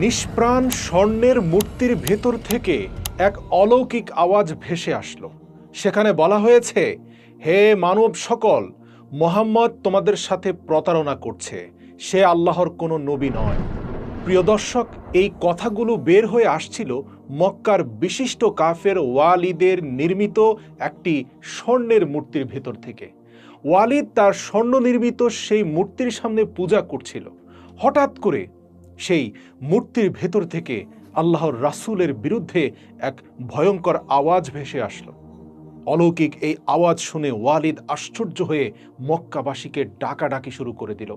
নিষ্প্রাণ স্বর্ণের মূর্তির ভেতর থেকে এক অলৌকিক আওয়াজ ভেসে আসলো। সেখানে বলা হয়েছে, হে মানব সকল, মোহাম্মদ তোমাদের সাথে প্রতারণা করছে। সে আল্লাহর কোনো নবী নয়। প্রিয় দর্শক, এই কথাগুলো বের হয়ে আসছিল মক্কার বিশিষ্ট কাফের ওয়ালিদের নির্মিত একটি স্বর্ণের মূর্তির ভেতর থেকে। ওয়ালিদ তার স্বর্ণ নির্মিত সেই মূর্তির সামনে পূজা করছিল। হঠাৎ করে সেই মূর্তির ভেতর থেকে আল্লাহর রাসূলের বিরুদ্ধে এক ভয়ঙ্কর আওয়াজ ভেসে আসলো। অলৌকিক এই আওয়াজ শুনে ওয়ালিদ আশ্চর্য হয়ে মক্কাবাসীকে ডাকাডাকি শুরু করে দিল।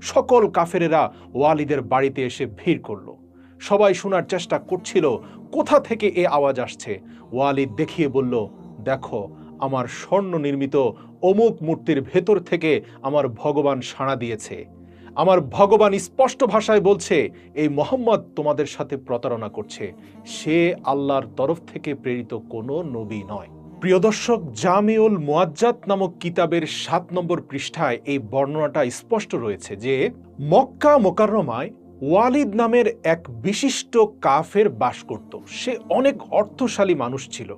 সকল কাফেরেরা ওয়ালিদের বাড়িতে এসে ভিড় করল। সবাই শোনার চেষ্টা করছিল, কোথা থেকে এ আওয়াজ আসছে? ওয়ালিদ দেখিয়ে বলল, দেখো, আমার স্বর্ণ নির্মিত অমুক মূর্তির ভেতর থেকে আমার ভগবান সাড়া দিয়েছে। আমার ভগবান স্পষ্ট ভাষায় বলছে, এই মোহাম্মদ তোমাদের সাথে প্রতারণা করছে। সে আল্লাহর তরফ থেকে প্রেরিত কোনো নবী নয়। প্রিয় দর্শক, জামিউল মুয়াজ্জাত নামক কিতাবের সাত নম্বর পৃষ্ঠায় এই বর্ণনাটা স্পষ্ট রয়েছে যে, মক্কা মোকাররমায় ওয়ালিদ নামের এক বিশিষ্ট কাফের বাস করত। সে অনেক অর্থশালী মানুষ ছিল,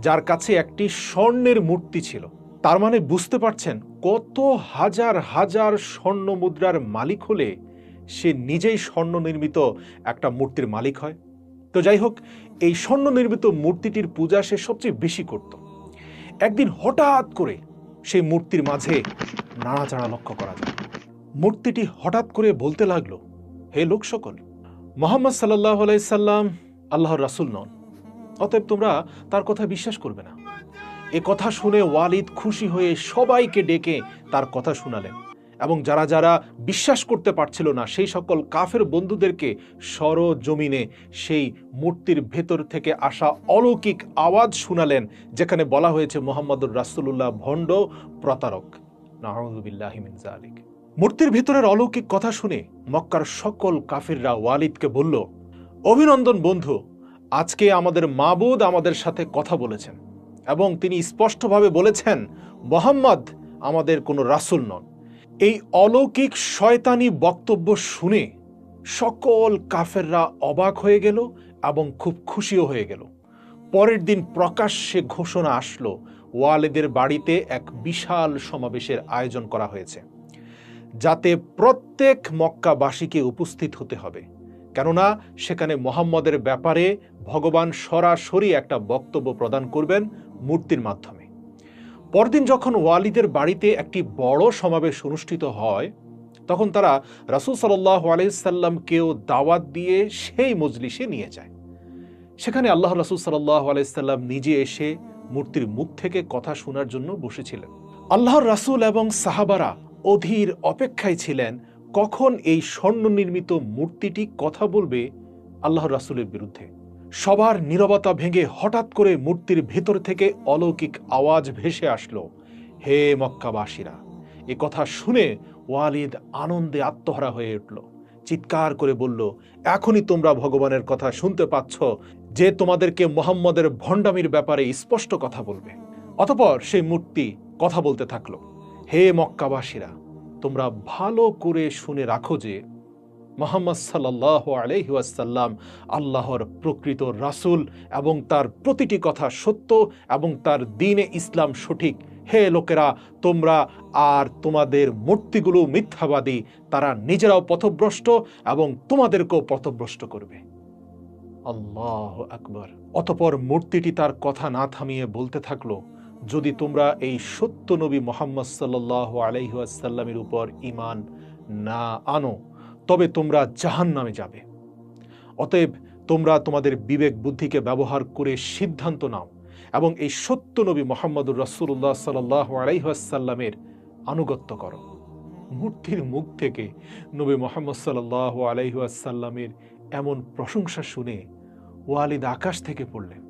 যার কাছে একটি স্বর্ণের মূর্তি ছিল। তার মানে বুঝতে পারছেন কত হাজার হাজার স্বর্ণ মুদ্রার মালিক হলে সে নিজেই স্বর্ণ নির্মিত একটা মূর্তির মালিক হয়। তো যাই হোক, এই স্বর্ণ নির্মিত মূর্তিটির পূজা সে সবচেয়ে বেশি করত। একদিন হঠাৎ করে সেই মূর্তির মাঝে নাড়াচাড়া লক্ষ্য করা যায়। মূর্তিটি হঠাৎ করে বলতে লাগল, হে লোক সকল, মোহাম্মদ সাল্লাহ আলাইসাল্লাম আল্লাহর রাসুল নন। অতএব তোমরা তার কথা বিশ্বাস করবে না। এ কথা শুনে ওয়ালিদ খুশি হয়ে সবাইকে ডেকে তার কথা শুনালেন। এবং যারা যারা বিশ্বাস করতে পারছিল না, সেই সকল কাফের বন্ধুদেরকে সর জমিনে সেই মূর্তির ভেতর থেকে আসা অলৌকিক আওয়াজ শুনালেন, যেখানে বলা হয়েছে মোহাম্মদুর রাসুল্লাহ ভণ্ড প্রতারক। নাহমদুবিল্লাহিমিন জালিক মূর্তির ভেতরের অলৌকিক কথা শুনে মক্কার সকল কাফিররা ওয়ালিদকে বলল, অভিনন্দন বন্ধু, আজকে আমাদের মাবুদ আমাদের সাথে কথা বলেছেন। এবং তিনি স্পষ্টভাবে বলেছেন, মোহাম্মদ আমাদের কোনো রাসুল নন। এই অলৌকিক শয়তানি বক্তব্য শুনে সকল কাফেররা অবাক হয়ে গেল এবং খুব খুশিও হয়ে গেল। পরের দিন প্রকাশ্যে ঘোষণা আসলো, ওয়ালেদের বাড়িতে এক বিশাল সমাবেশের আয়োজন করা হয়েছে, যাতে প্রত্যেক মক্কাবাসীকে উপস্থিত হতে হবে। কেননা, সেখানে মোহাম্মদের ব্যাপারে ভগবান সরাসরি একটা বক্তব্য প্রদান করবেন মূর্তির মাধ্যমে। পরদিন যখন ওয়ালিদের বাড়িতে একটি বড় সমাবেশ অনুষ্ঠিত হয়, তখন তারা রাসুল সাল্লাহ আলাইসাল্লামকেও দাওয়াত দিয়ে সেই মজলিসে নিয়ে যায়। সেখানে আল্লাহ রাসুল সাল্লাহ আলাইসাল্লাম নিজে এসে মূর্তির মুখ থেকে কথা শোনার জন্য বসেছিলেন। আল্লাহর রাসুল এবং সাহাবারা অধীর অপেক্ষায় ছিলেন, কখন এই স্বর্ণ নির্মিত মূর্তিটি কথা বলবে আল্লাহর রাসুলের বিরুদ্ধে। সবার নীরবতা ভেঙে হঠাৎ করে মূর্তির ভেতর থেকে অলৌকিক আওয়াজ ভেসে আসলো। হে মক্কাবাসীরা, এ কথা শুনে ওয়ালিদ আনন্দে আত্মহারা হয়ে উঠল। চিৎকার করে বলল, এখনই তোমরা ভগবানের কথা শুনতে পাচ্ছ যে তোমাদেরকে মোহাম্মদের ভণ্ডামির ব্যাপারে স্পষ্ট কথা বলবে। অতপর সেই মূর্তি কথা বলতে থাকল। হে মক্কাবাসীরা, তোমরা ভালো করে শুনে রাখো যে মোহাম্মদ সাল্লাহ আলহিউসাল্লাম আল্লাহর প্রকৃত রাসূল এবং তার প্রতিটি কথা সত্য এবং তার দিনে ইসলাম সঠিক। হে লোকেরা, তোমরা আর তোমাদের মূর্তিগুলো মিথ্যাবাদী, তারা নিজেরাও পথভ্রষ্ট এবং তোমাদেরকেও পথভ্রষ্ট করবে। আল্লাহ আকবর। অতপর মূর্তিটি তার কথা না থামিয়ে বলতে থাকল, যদি তোমরা এই সত্য নবী মোহাম্মদ সাল্লাহ আলহিহাসাল্লামের উপর ইমান না আনো তবে তোমরা জাহান নামে যাবে। অতএব তোমরা তোমাদের বিবেক বুদ্ধিকে ব্যবহার করে সিদ্ধান্ত নাও এবং এই সত্য নবী মোহাম্মদুর রসুল্লাহ সাল্লাহ আলাইহাসাল্লামের আনুগত্য করো। মূর্তির মুখ থেকে নবী মোহাম্মদ সাল্লাহ আলাইহাসাল্লামের এমন প্রশংসা শুনে ওয়ালিদ আকাশ থেকে পড়লেন।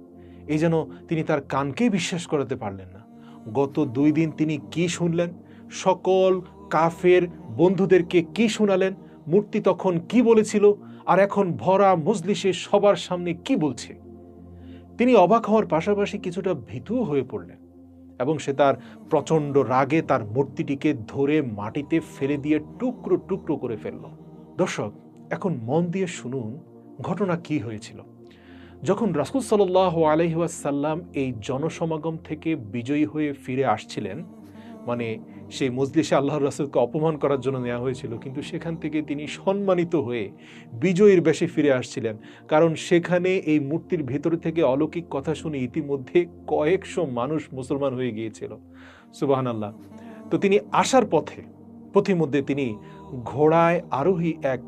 এই যেন তিনি তার কানকেই বিশ্বাস করাতে পারলেন না। গত দুই দিন তিনি কি শুনলেন? সকল কাফের বন্ধুদেরকে কি শোনালেন? মূর্তি তখন কি বলেছিল আর এখন ভরা মজলিসে সবার সামনে কি বলছে? তিনি অবাক হওয়ার পাশাপাশি কিছুটা ভীতুও হয়ে পড়লেন এবং সে তার প্রচণ্ড রাগে তার মূর্তিটিকে ধরে মাটিতে ফেলে দিয়ে টুকরো টুকরো করে ফেলল। দর্শক, এখন মন দিয়ে শুনুন ঘটনা কি হয়েছিল। যখন রাসুল সাল্লাহ আলহিহাসাল্লাম এই জনসমাগম থেকে বিজয়ী হয়ে ফিরে আসছিলেন মানে সেই মজলিসে আল্লাহ রাসুলকে অপমান করার জন্য নেওয়া হয়েছিল। কিন্তু সেখান থেকে তিনি সম্মানিত হয়ে বিজয়ীর বেশে ফিরে আসছিলেন। কারণ সেখানে এই মূর্তির ভেতর থেকে অলৌকিক কথা শুনে ইতিমধ্যে কয়েকশো মানুষ মুসলমান হয়ে গিয়েছিল। সুবাহান আল্লাহ তো তিনি আসার পথে, পথিমধ্যে তিনি ঘোড়ায় আরোহী এক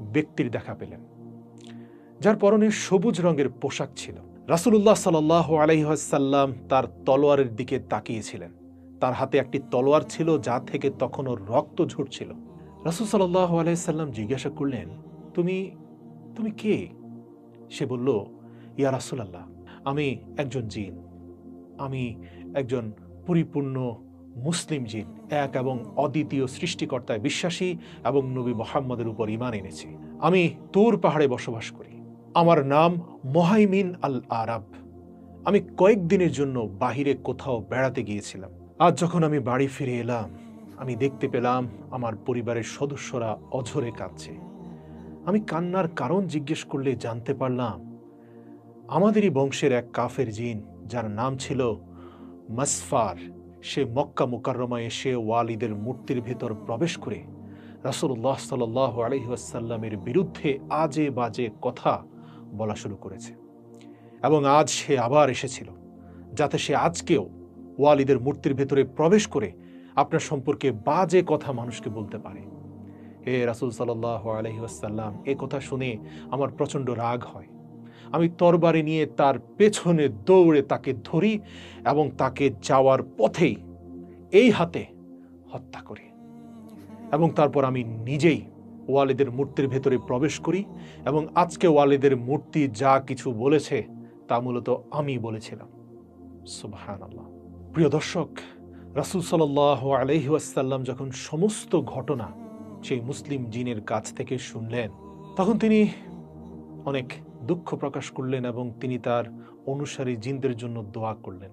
ব্যক্তির দেখা পেলেন। যার পরনে সবুজ রঙের পোশাক ছিল। রাসুলুল্লাহ সাল আলহিহাসাল্লাম তার তলোয়ারের দিকে তাকিয়েছিলেন তার হাতে একটি তলোয়ার ছিল যা থেকে তখনও রক্ত ঝরছিল। রাসুল সাল্লাহ আলাইসাল্লাম জিজ্ঞাসা করলেন, তুমি তুমি কে? সে বলল, ইয়া রাসুলাল্লাহ, আমি একজন জিন। আমি একজন পরিপূর্ণ মুসলিম জিন, এক এবং অদ্বিতীয় সৃষ্টিকর্তায় বিশ্বাসী এবং নবী মোহাম্মদের উপর ইমান এনেছি। আমি তোর পাহাড়ে বসবাস করি। আমার নাম মহাইমিন আল আরব আমি কয়েকদিনের জন্য বাহিরে কোথাও বেড়াতে গিয়েছিলাম। আজ যখন আমি বাড়ি ফিরে এলাম, আমি দেখতে পেলাম আমার পরিবারের সদস্যরা অঝরে কাঁদছে। আমি কান্নার কারণ জিজ্ঞেস করলে জানতে পারলাম, আমাদেরই বংশের এক কাফের জিন, যার নাম ছিল মাসফার। সে মক্কা মুকাররমা এসে ওয়ালিদের মূর্তির ভেতর প্রবেশ করে রাসুল্লাহ সাল আলহিহাসাল্লামের বিরুদ্ধে আজে বাজে কথা বলা শুরু করেছে। এবং আজ সে আবার এসেছিল, যাতে সে আজকেও ওয়ালিদের মূর্তির ভেতরে প্রবেশ করে আপনার সম্পর্কে বাজে কথা মানুষকে বলতে পারে। হে রাসুল সাল্লাহ আলহিহাসাল্লাম এ কথা শুনে আমার প্রচণ্ড রাগ হয়। আমি তরবারি নিয়ে তার পেছনে দৌড়ে তাকে ধরি এবং তাকে যাওয়ার পথেই এই হাতে হত্যা করি। এবং তারপর আমি নিজেই ওয়ালিদের মূর্তির ভেতরে প্রবেশ করি এবং আজকে ওয়ালিদের মূর্তি যা কিছু বলেছে তা মূলত আমি বলেছিলাম। সুবাহান আল্লাহ প্রিয় দর্শক, রাসুল সাল আলহিউসাল্লাম যখন সমস্ত ঘটনা সেই মুসলিম জিনের কাছ থেকে শুনলেন, তখন তিনি অনেক দুঃখ প্রকাশ করলেন এবং তিনি তার অনুসারী জিনদের জন্য দোয়া করলেন।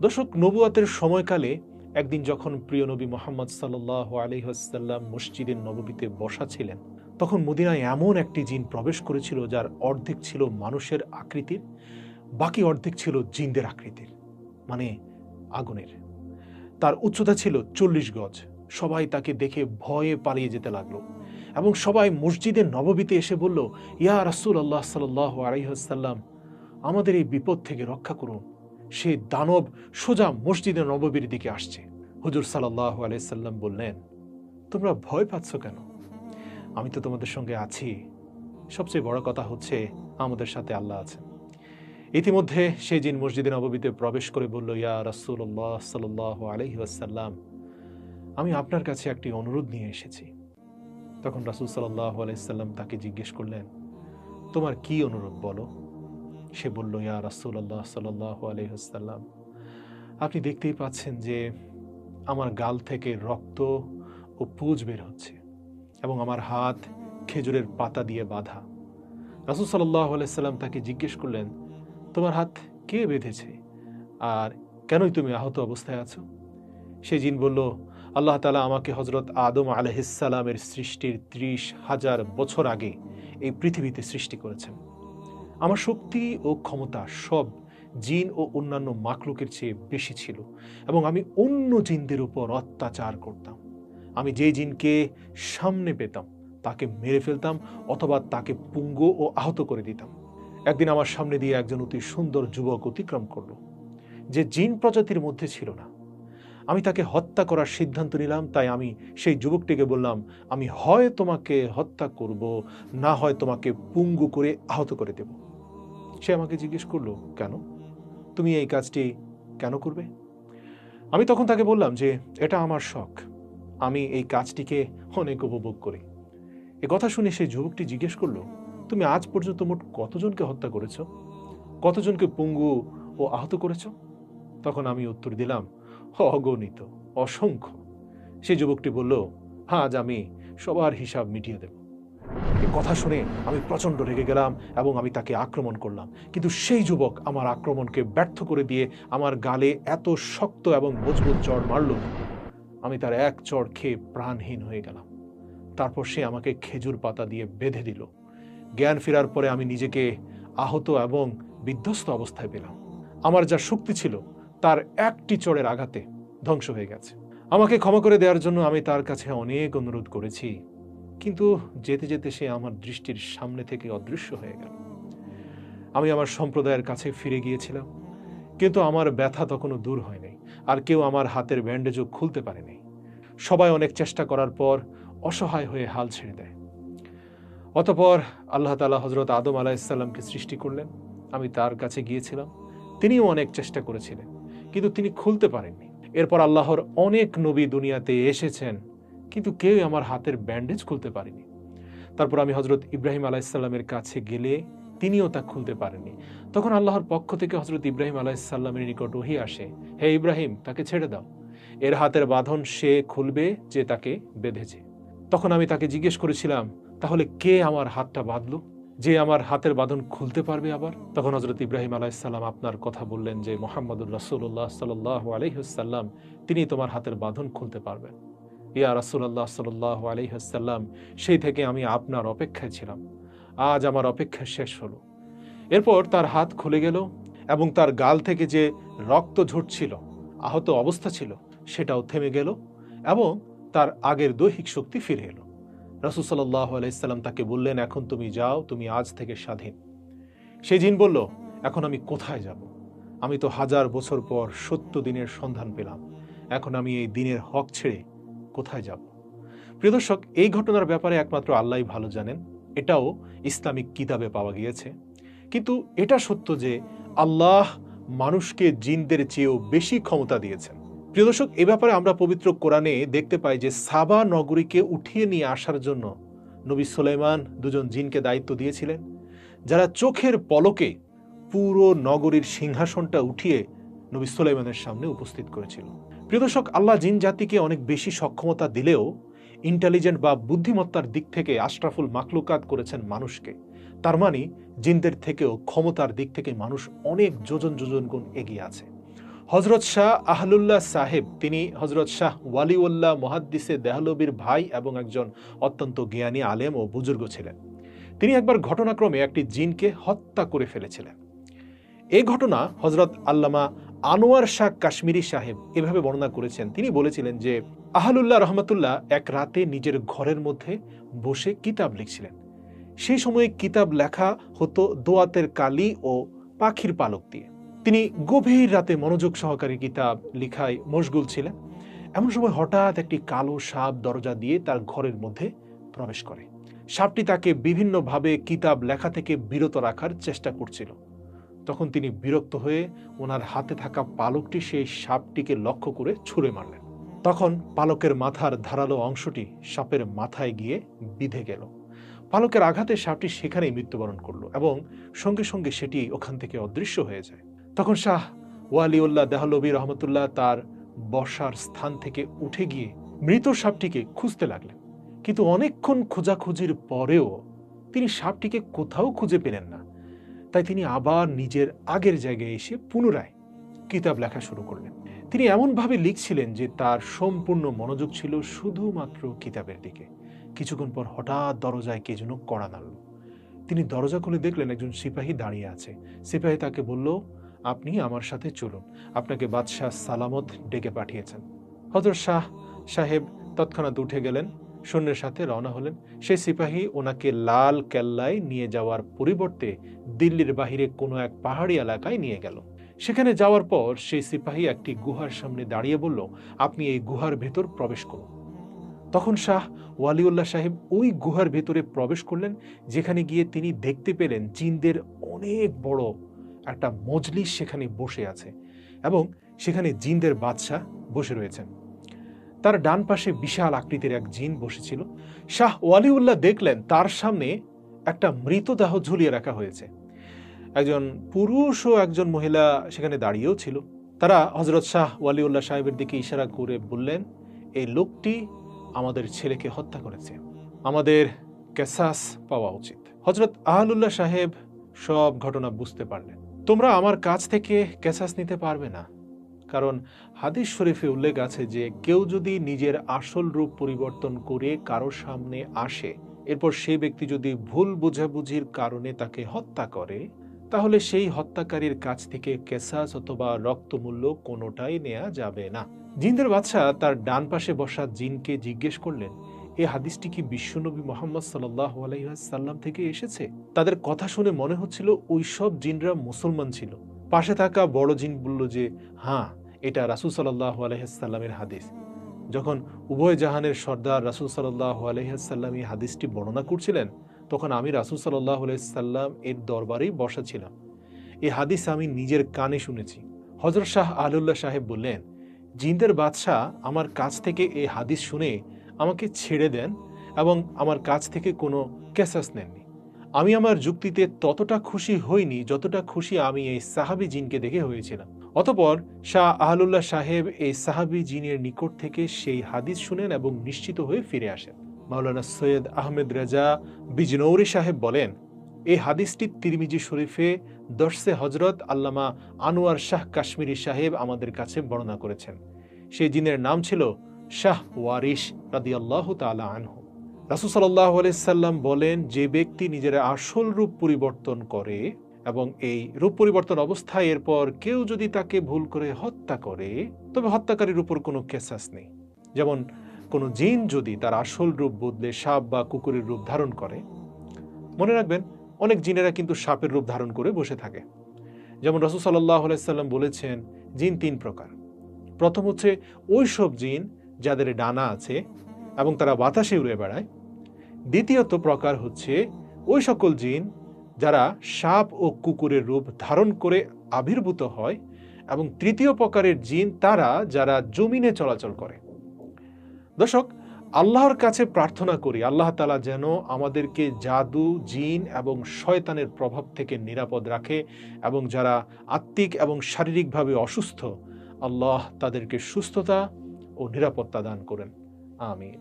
দর্শক, নবুয়াতের সময়কালে একদিন যখন প্রিয় নবী মোহাম্মদ সাল্লাহ আলহিহাসাল্লাম মসজিদের নববীতে বসা ছিলেন, তখন মদিনায় এমন একটি জিন প্রবেশ করেছিল যার অর্ধেক ছিল মানুষের আকৃতির, বাকি অর্ধেক ছিল জিনদের আকৃতির। মানে আগুনের। তার উচ্চতা ছিল চল্লিশ গজ। সবাই তাকে দেখে ভয়ে পালিয়ে যেতে লাগল এবং সবাই মসজিদের নববীতে এসে বলল, ইয়া রাসুল আল্লাহ সাল্লাহ আলাইহাল্লাম আমাদের এই বিপদ থেকে রক্ষা করুন। সে দানব সোজা মসজিদের নববীর দিকে আসছে। হুজুর সাল্লাহ আলাইসাল্লাম বললেন, তোমরা ভয় পাচ্ছ কেন? আমি তো তোমাদের সঙ্গে আছি। সবচেয়ে বড় কথা হচ্ছে আমাদের সাথে আল্লাহ আছেন। ইতিমধ্যে সেই জিন মসজিদে নববীতে প্রবেশ করে বলল, ইয়া রাসুল্লাহ সাল্লাহ আলহি আসাল্লাম আমি আপনার কাছে একটি অনুরোধ নিয়ে এসেছি। তখন রাসুল সাল্লাহ আলাইসাল্লাম তাকে জিজ্ঞেস করলেন, তোমার কি অনুরোধ বলো? সে বলল, ইয়া রাসুল আল্লাহ সাল্লাহ আলহিহাল্লাম আপনি দেখতেই পাচ্ছেন যে আমার গাল থেকে রক্ত ও পুজ বের হচ্ছে এবং আমার হাত খেজুরের পাতা দিয়ে বাঁধা। রাসুল সাল্লাহ আলাইসাল্লাম তাকে জিজ্ঞেস করলেন তোমার হাত কে বেঁধেছে? আর কেনই তুমি আহত অবস্থায় আছো? সে জিন বলল, আল্লাহ তালা আমাকে হজরত আদম আলহিসাল্লামের সৃষ্টির ত্রিশ হাজার বছর আগে এই পৃথিবীতে সৃষ্টি করেছেন। আমার শক্তি ও ক্ষমতা সব জিন ও অন্যান্য মাকলুকের চেয়ে বেশি ছিল এবং আমি অন্য জিনদের উপর অত্যাচার করতাম। আমি যে জিনকে সামনে পেতাম, তাকে মেরে ফেলতাম অথবা তাকে পুঙ্গ ও আহত করে দিতাম। একদিন আমার সামনে দিয়ে একজন অতি সুন্দর যুবক অতিক্রম করল, যে জিন প্রজাতির মধ্যে ছিল না। আমি তাকে হত্যা করার সিদ্ধান্ত নিলাম, তাই আমি সেই যুবকটিকে বললাম, আমি হয় তোমাকে হত্যা করব, না হয় তোমাকে পুঙ্গু করে আহত করে দেব। সে আমাকে জিজ্ঞেস করল, কেন? তুমি এই কাজটি কেন করবে? আমি তখন তাকে বললাম যে, এটা আমার শখ। আমি এই কাজটিকে অনেক উপভোগ করি। এ কথা শুনে সেই যুবকটি জিজ্ঞেস করল তুমি আজ পর্যন্ত মোট কতজনকে হত্যা করেছ? কতজনকে পঙ্গু ও আহত করেছ? তখন আমি উত্তর দিলাম, অগণিত, অসংখ্য। সে যুবকটি বলল, আজ আমি সবার হিসাব মিটিয়ে দেব। কথা শুনে আমি প্রচণ্ড রেগে গেলাম এবং আমি তাকে আক্রমণ করলাম। কিন্তু সেই যুবক আমার আক্রমণকে ব্যর্থ করে দিয়ে আমার গালে এত শক্ত এবং মজবুত চড় মারল। আমি তার এক চড় খেয়ে প্রাণহীন হয়ে গেলাম। তারপর সে আমাকে খেজুর পাতা দিয়ে বেঁধে দিল। জ্ঞান ফেরার পরে আমি নিজেকে আহত এবং বিধ্বস্ত অবস্থায় পেলাম। আমার যা শক্তি ছিল, তার একটি চড়ের আঘাতে ধ্বংস হয়ে গেছে। আমাকে ক্ষমা করে দেওয়ার জন্য আমি তার কাছে অনেক অনুরোধ করেছি, কিন্তু যেতে যেতে সে আমার দৃষ্টির সামনে থেকে অদৃশ্য হয়ে গেল। আমি আমার সম্প্রদায়ের কাছে ফিরে গিয়েছিলাম, কিন্তু আমার ব্যথা তখনও দূর হয়নি, আর কেউ আমার হাতের ব্যান্ডেজও খুলতে পারেনি। সবাই অনেক চেষ্টা করার পর অসহায় হয়ে হাল ছেড়ে দেয়। অতপর আল্লাহ তালা হজরত আদম আলাহিসাল্লামকে সৃষ্টি করলেন। আমি তার কাছে গিয়েছিলাম। তিনিও অনেক চেষ্টা করেছিলেন, কিন্তু তিনি খুলতে পারেননি। এরপর আল্লাহর অনেক নবী দুনিয়াতে এসেছেন, কিন্তু কেউ আমার হাতের ব্যান্ডেজ খুলতে পারেনি। তারপর আমি হজরত ইব্রাহিম আলাইসাল্লামের কাছে গেলে তিনিও তা খুলতে পারেননি। তখন আল্লাহর পক্ষ থেকে হজরত ইব্রাহিম আলাইসাল্লামের নিকট ওহি আসে, হে ইব্রাহিম, তাকে ছেড়ে দাও। এর হাতের বাঁধন সে খুলবে যে তাকে বেঁধেছে। তখন আমি তাকে জিজ্ঞেস করেছিলাম তাহলে কে আমার হাতটা বাঁধলো? যে আমার হাতের বাঁধন খুলতে পারবে আবার? তখন হজরত ইব্রাহিম আলাইসাল্লাম আপনার কথা বললেন যে, মোহাম্মদুর রাসুল্লাহ সাল্লাহ আলহিহাল্লাম তিনি তোমার হাতের বাঁধন খুলতে পারবেন। ইয়া রাসুল্লাহ সাল্লাহ আলহিহাল্লাম সেই থেকে আমি আপনার অপেক্ষায় ছিলাম। আজ আমার অপেক্ষা শেষ হলো। এরপর তার হাত খুলে গেল এবং তার গাল থেকে যে রক্ত ঝরছিল, আহত অবস্থা ছিল, সেটাও থেমে গেল এবং তার আগের দৈহিক শক্তি ফিরে এলো। রাসুল সাল্লাহ আলাইসাল্লাম তাকে বললেন, এখন তুমি যাও, তুমি আজ থেকে স্বাধীন। সেই জিন বলল, এখন আমি কোথায় যাব? আমি তো হাজার বছর পর সত্য দিনের সন্ধান পেলাম। এখন আমি এই দিনের হক ছেড়ে কোথায় যাব? প্রিয় দর্শক, এই ঘটনার ব্যাপারে একমাত্র আল্লাহ ভালো জানেন। এটাও ইসলামিক কিতাবে পাওয়া গিয়েছে। কিন্তু এটা সত্য যে আল্লাহ মানুষকে জিনদের চেয়েও বেশি ক্ষমতা দিয়েছেন। প্রিয় দর্শক, এ ব্যাপারে আমরা পবিত্র কোরআনে দেখতে পাই যে সাবা নগরীকে উঠিয়ে নিয়ে আসার জন্য নবী সুলাইমান দুজন জিনকে দায়িত্ব দিয়েছিলেন। যারা চোখের পলকে পুরো নগরীর সিংহাসনটা উঠিয়ে নবী সুলাইমানের সামনে উপস্থিত করেছিল। প্রিয় দর্শক, আল্লাহ জিন জাতিকে অনেক বেশি সক্ষমতা দিলেও ইন্টেলিজেন্ট বা বুদ্ধিমত্তার দিক থেকে আশরাফুল মাকলুকাত করেছেন মানুষকে। তার মানে জিনদের থেকেও ক্ষমতার দিক থেকে মানুষ অনেক যোজন যোজন গুণ এগিয়ে আছে। হজরত শাহ আহলুল্লাহ সাহেব, তিনি হজরত শাহ ওয়ালিউল্লাহ মহাদ্দিসে দেহলবির ভাই এবং একজন অত্যন্ত জ্ঞানী আলেম ও বুজুর্গ ছিলেন। তিনি একবার ঘটনাক্রমে একটি জিনকে হত্যা করে ফেলেছিলেন। এই ঘটনা হজরত আল্লামা আনোয়ার শাহ কাশ্মীরি সাহেব এভাবে বর্ণনা করেছেন। তিনি বলেছিলেন যে, আহলুল্লাহ রহমতুল্লাহ এক রাতে নিজের ঘরের মধ্যে বসে কিতাব লিখছিলেন। সেই সময়ে কিতাব লেখা হতো দোয়াতের কালি ও পাখির পালক দিয়ে। তিনি গভীর রাতে মনোযোগ সহকারী কিতাব লিখায় মশগুল ছিলেন। এমন সময় হঠাৎ একটি কালো সাপ দরজা দিয়ে তার ঘরের মধ্যে প্রবেশ করে। সাপটি তাকে বিভিন্নভাবে কিতাব লেখা থেকে বিরত রাখার চেষ্টা করছিল। তখন তিনি বিরক্ত হয়ে ওনার হাতে থাকা পালকটি সেই সাপটিকে লক্ষ্য করে ছুঁড়ে মারলেন। তখন পালকের মাথার ধারালো অংশটি সাপের মাথায় গিয়ে বিধে গেল। পালকের আঘাতে সাপটি সেখানেই মৃত্যুবরণ করল এবং সঙ্গে সঙ্গে সেটি ওখান থেকে অদৃশ্য হয়ে যায়। তখন শাহ ওয়ালিউল্লাহ দেহলবী রহমতুল্লাহ তার বসার স্থান থেকে উঠে গিয়ে মৃত সাপটিকে খুঁজতে লাগলেন। কিন্তু অনেকক্ষণ খোঁজাখুঁজির পরেও তিনি সাপটিকে কোথাও খুঁজে পেলেন না। তাই তিনি আবার নিজের আগের জায়গায় এসে পুনরায় কিতাব লেখা শুরু করলেন। তিনি এমনভাবে লিখছিলেন যে তার সম্পূর্ণ মনোযোগ ছিল শুধুমাত্র কিতাবের দিকে। কিছুক্ষণ পর হঠাৎ দরজায় কে যেন কড়া নাড়ল। তিনি দরজা খুলে দেখলেন একজন সিপাহী দাঁড়িয়ে আছে। সিপাহী তাকে বলল আপনি আমার সাথে চলুন। আপনাকে বাদশাহ সালামত ডেকে পাঠিয়েছেন। হজরত শাহ সাহেব তৎক্ষণাৎ উঠে গেলেন, সৈন্যের সাথে রওনা হলেন। সেই সিপাহী ওনাকে লাল কেল্লায় নিয়ে যাওয়ার পরিবর্তে দিল্লির বাহিরে কোনো এক পাহাড়ি এলাকায় নিয়ে গেল। সেখানে যাওয়ার পর সেই সিপাহী একটি গুহার সামনে দাঁড়িয়ে বলল, আপনি এই গুহার ভেতর প্রবেশ করুন। তখন শাহ ওয়ালিউল্লাহ সাহেব ওই গুহার ভেতরে প্রবেশ করলেন, যেখানে গিয়ে তিনি দেখতে পেলেন জিনদের অনেক বড় একটা মজলিস সেখানে বসে আছে এবং সেখানে জিনদের বাদশাহ বসে রয়েছেন। তার ডান পাশে বিশাল আকৃতির এক জিন বসেছিল। শাহ ওয়ালিউল্লাহ দেখলেন তার সামনে একটা মৃতদেহ ঝুলিয়ে রাখা হয়েছে। একজন পুরুষ ও একজন মহিলা সেখানে দাঁড়িয়েও ছিল। তারা হজরত শাহ ওয়ালিউল্লাহ সাহেবের দিকে ইশারা করে বললেন, এই লোকটি আমাদের ছেলেকে হত্যা করেছে। আমাদের কেসাস পাওয়া উচিত। হজরত আহলুল্লাহ সাহেব সব ঘটনা বুঝতে পারলেন। তোমরা আমার কাছ থেকে কেসাস নিতে পারবে না। কারণ হাদিস শরীফে উল্লেখ আছে যে, কেউ যদি নিজের আসল রূপ পরিবর্তন করে কারও সামনে আসে, এরপর সেই ব্যক্তি যদি ভুল বোঝাবুঝির কারণে তাকে হত্যা করে, তাহলে সেই হত্যাকারীর কাছ থেকে কেসাস অথবা রক্তমূল্য কোনোটাই নেওয়া যাবে না। জিনদের বাদশাহ তার ডান পাশে বসা জিনকে জিজ্ঞেস করলেন এই হাদিসটি কি বিশ্বনবী মোহাম্মদ সাল্লাহ আলাইসাল্লাম থেকে এসেছে? তাদের কথা শুনে মনে হচ্ছিল ওই সব জিনরা মুসলমান ছিল। পাশে থাকা বড় জিন বলল যে হ্যাঁ এটা রাসুল সাল্লাহ আলহিসাল্লামের হাদিস। যখন উভয় জাহানের সর্দার রাসুল সাল্লাহ আলহিহাল্লাম এই হাদিসটি বর্ণনা করছিলেন, তখন আমি রাসুল সাল্লাহ আলাইসাল্লাম এর দরবারেই বসা ছিলাম। এই হাদিস আমি নিজের কানে শুনেছি। হজরত শাহ আলুল্লাহ সাহেব বললেন, জিন্দের বাদশাহ আমার কাছ থেকে এই হাদিস শুনে আমাকে ছেড়ে দেন এবং আমার কাছ থেকে কোনো ক্যাসাস নেননি। আমি আমার যুক্তিতে ততটা খুশি হইনি যতটা খুশি আমি এই সাহাবি জিনকে দেখে হয়েছিলাম। অতপর শাহ আহলুল্লাহ সাহেব এই সাহাবি জিনের নিকট থেকে সেই হাদিস শুনেন এবং নিশ্চিত হয়ে ফিরে আসেন। মাওলানা সৈয়দ আহমেদ রেজা বিজনৌরি সাহেব বলেন এই হাদিসটি তিরমিজি শরীফে দর্শে হজরত আল্লামা আনোয়ার শাহ কাশ্মীরি সাহেব আমাদের কাছে বর্ণনা করেছেন। সেই জিনের নাম ছিল শাহ ওয়ারিশ রাদি আল্লাহ তালা আনহু রাসুসাল্লাহ সাল্লাম বলেন, যে ব্যক্তি নিজের আসল রূপ পরিবর্তন করে এবং এই রূপ পরিবর্তন অবস্থায় এরপর কেউ যদি তাকে ভুল করে হত্যা করে, তবে হত্যাকারীর উপর কোনো কেসাস নেই। যেমন, কোনো জিন যদি তার আসল রূপ বদলে সাপ বা কুকুরের রূপ ধারণ করে। মনে রাখবেন, অনেক জিনেরা কিন্তু সাপের রূপ ধারণ করে বসে থাকে। যেমন রসুল সাল্লাহ সাল্লাম বলেছেন, জিন তিন প্রকার। প্রথম হচ্ছে ওই সব জিন যাদের ডানা আছে এবং তারা বাতাসে উড়ে বেড়ায়। দ্বিতীয়ত প্রকার হচ্ছে ওই সকল জিন যারা সাপ ও কুকুরের রূপ ধারণ করে আবির্ভূত হয় এবং তৃতীয় প্রকারের জিন তারা যারা জমিনে চলাচল করে। দর্শক, আল্লাহর কাছে প্রার্থনা করি, আল্লাহ তালা যেন আমাদেরকে জাদু, জিন এবং শয়তানের প্রভাব থেকে নিরাপদ রাখে এবং যারা আত্মিক এবং শারীরিকভাবে অসুস্থ, আল্লাহ তাদেরকে সুস্থতা ও নিরাপত্তা দান করেন। আমিন।